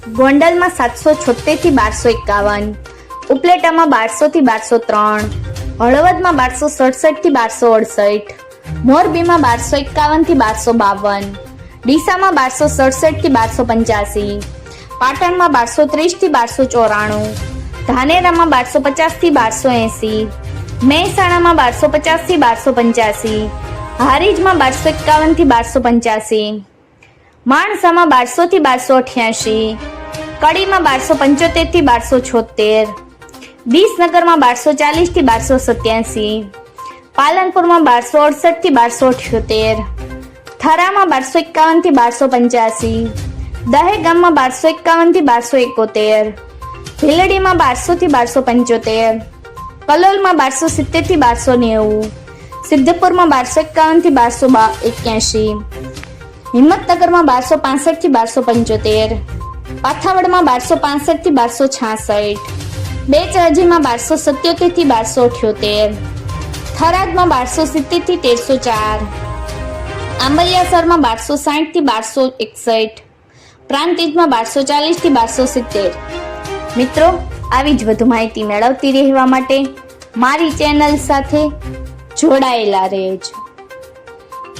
ગોંડલમાં સાતસો છોતેરથી બારસો એકાવન, ઉપલેટામાં બારસો થી બારસો ત્રણ, હળવદમાં બારસો સડસઠથી બારસો અડસઠ, મોરબીમાં બારસો એકાવનથી બારસો બાવન, ડીસામાં બારસો સડસઠથી બારસો પંચ્યાસી, પાટણમાં બારસો ત્રીસથી બારસો ચોરાણું, ધાનેરામાં બારસો પચાસથી બારસો એંસી, મહેસાણામાં બારસો પચાસથી બારસો પંચ્યાસી, હારીજમાં બારસો એકાવનથી બારસો પંચ્યાસી માણસામાં બારસો થી બારસો અઠ્યાસી કડીમાં બારસો પંચોતેરથી બારસો છોતેર વિસનગરમાં બારસો ચાલીસથી બારસો સત્યાસી, પાલનપુરમાં બારસો અડસઠથી બારસો અઠ્યોતેર, થરામાં બારસો એકાવનથી બારસો પંચ્યાસી, દહેગામમાં બારસો એકાવનથી બારસો એકોતેર, ભીલડીમાં બારસો થી બારસો પંચોતેર, કલોલમાં બારસો સિત્તેરથી બારસો નેવું, સિદ્ધપુરમાં બારસો એકાવનથી બારસો એક્યાસી હિંમતનગરમાં બારસો પાસઠથી બારસો પંચોતેર, પાથાવડમાં બારસો પાસઠથી બારસો છાસઠ, બેચરાજીમાં બારસો સત્યોતેરથી બારસો અઠ્યોતેર, થરાદમાં બારસો સિત્તેરથી તેરસો ચાર, આંબલિયાસરમાં બારસો સાઠથી બારસો એકસઠ, પ્રાંતિજમાં બારસો ચાલીસથી બારસો સિત્તેર. મિત્રો, આવી જ વધુ માહિતી મેળવતી રહેવા માટે મારી ચેનલ સાથે જોડાયેલા રહેજો.